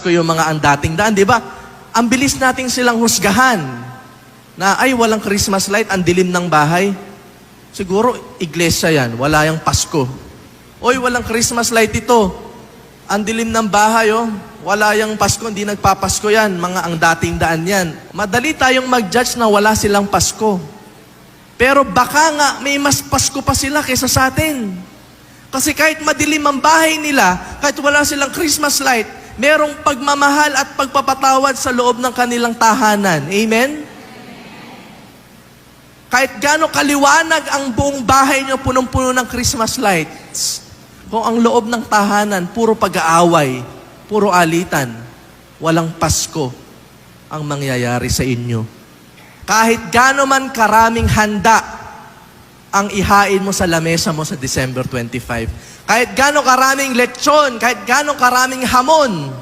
Pasko yung mga ang dating daan, di ba? Ang bilis nating silang husgahan na ay walang Christmas light, ang dilim ng bahay. Siguro iglesia yan, wala yung Pasko. Oy, walang Christmas light ito. Ang dilim ng bahay, oh. Wala yung Pasko, hindi nagpapasko yan. Mga ang dating daan yan. Madali tayong mag-judge na wala silang Pasko. Pero baka nga may mas Pasko pa sila kaysa sa atin. Kasi kahit madilim ang bahay nila, kahit wala silang Christmas light, merong pagmamahal at pagpapatawad sa loob ng kanilang tahanan. Amen? Kahit gaano kaliwanag ang buong bahay nyo punong-puno ng Christmas lights, kung ang loob ng tahanan, puro pag-aaway, puro alitan, walang Pasko ang mangyayari sa inyo. Kahit gaano man karaming handa ang ihain mo sa lamesa mo sa December 25. Kahit gaano karaming lechon, kahit gaano karaming hamon,